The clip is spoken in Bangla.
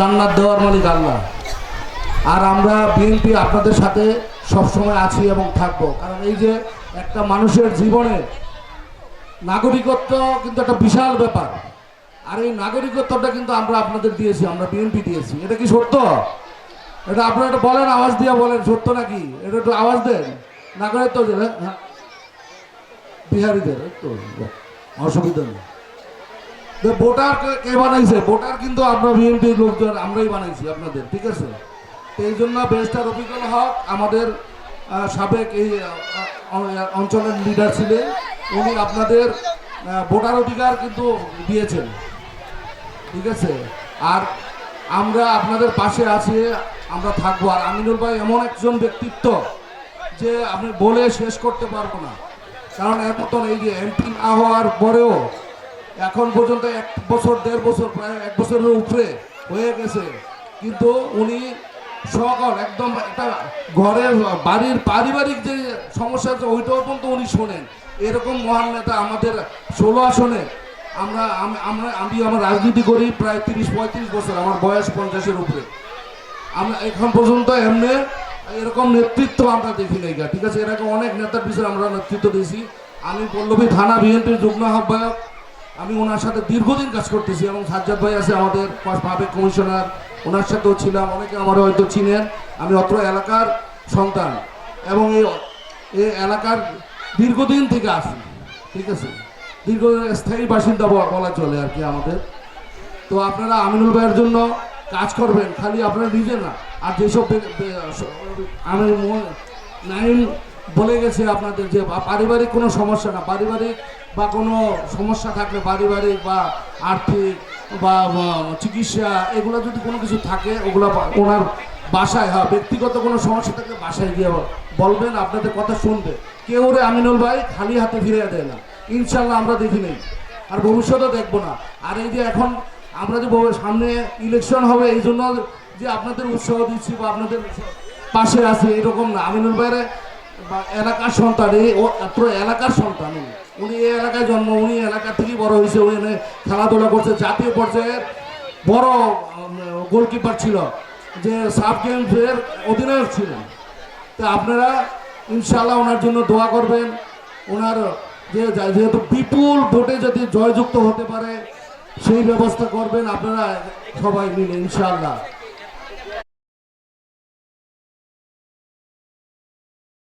জান্নাত দেওয়ার মালিক আল্লাহ। আর আমরা বিএনপি আপনাদের সাথে সবসময় আছি এবং থাকব। কারণ এই যে একটা মানুষের জীবনে নাগরিকত্ব কিন্তু একটা বিশাল ব্যাপার। আর এই নাগরিকত্বটা কিন্তু আমরা আপনাদের দিয়েছি, আমরা বিএনপি দিয়েছি। এটা কি সত্য? এটা আপনারা একটু বলেন, আওয়াজ দিয়ে বলেন, সত্য নাকি? এটা একটু আওয়াজ দেন। নাগরিকত্ব দেন হ্যাঁ বিহারিদের তো, অসুবিধা নেই। ভোটার কে- বানাইছে? ভোটার কিন্তু আমরা বিএনপির লোকজন, আমরাই বানাইছি আপনাদের, ঠিক আছে? এই জন্য বেস্টার রফিকুল হক আমাদের সাবেক এই অঞ্চলের লিডার ছিলেন। উনি আপনাদের ভোটার অধিকার কিন্তু দিয়েছেন, ঠিক আছে? আর আমরা আপনাদের পাশে আছি, আমরা থাকব। আর আমিনুল ভাই এমন একজন ব্যক্তিত্ব যে আপনি বলে শেষ করতে পারব না। কারণ এর এই যে এমপি না হওয়ার পরেও এখন পর্যন্ত এক বছর, দেড় বছর, প্রায় এক বছরের উপরে হয়ে গেছে। কিন্তু উনি সকল একদম একটা ঘরের বাড়ির পারিবারিক যে সমস্যা আছে, ওইটাও পর্যন্ত উনি শোনেন। এরকম মহান নেতা আমাদের ষোলো আসনে। আমরা আমরা, আমি আমার রাজনীতি করি প্রায় তিরিশ, পঁয়ত্রিশ বছর, আমার বয়স পঞ্চাশের উপরে। আমরা এখন পর্যন্ত এমনি এরকম নেতৃত্ব আমরা দেখি নাই ঠিক আছে? এরকম অনেক নেতার পিছনে আমরা নেতৃত্ব দিয়েছি। আমি পল্লবী থানা বিএনপির যুগ্ম আহ্বায়ক আমি ওনার সাথে দীর্ঘদিন কাজ করতেছি এবং সাজ্জাদ ভাই আছে আমাদের সাবেক কমিশনার। ওনার সাথেও ছিলাম, অনেকে আমার হয়তো চিনেন। আমি অত্র এলাকার সন্তান এবং এই এলাকার দীর্ঘদিন থেকে আসি ঠিক আছে? দীর্ঘ স্থায়ী বাসিন্দা বলা চলে আর কি আমাদের। তো আপনারা আমিনুল ভাইয়ের জন্য কাজ করবেন, খালি আপনারা নিজে না। আর যেসব আমি নাইম বলে গেছে আপনাদের যে পারিবারিক কোনো সমস্যা না। পারিবারিক বা কোনো সমস্যা থাকলে পারিবারিক বা আর্থিক বা চিকিৎসা এগুলো যদি কোনো কিছু থাকে, ওগুলো ওনার বাসায় হ্যাঁ ব্যক্তিগত কোনো সমস্যা থাকলে বাসায় গিয়ে বলবেন, আপনাদের কথা শুনবে। কেউ রে আমিনুল ভাই খালি হাতে ফিরে দেয় না। ইনশাল্লাহ আমরা দেখি নেই। আর ভবিষ্যতেও দেখব না। আর এই যে এখন আমরা যে সামনে ইলেকশন হবে, এই জন্য যে আপনাদের উৎসাহ দিচ্ছি বা আপনাদের পাশে আছি, এরকম না। আমিনুল ভাইয়ের বা এলাকার সন্তান ও এত এলাকার সন্তান। উনি এই এলাকায় জন্ম, উনি এলাকা থেকেই বড় হয়েছে, উনি খেলাধুলা করছে, জাতীয় পর্যায়ের বড় গোলকিপার ছিল, যে সাব গেমসের অধিনায়ক ছিলেন। তো আপনারা ইনশাল্লাহ ওনার জন্য দোয়া করবেন। ওনার যে, যেহেতু বিপুল ভোটে যদি জয়যুক্ত হতে পারে, সেই ব্যবস্থা করবেন আপনারা সবাই মিলে ইনশাল্লাহ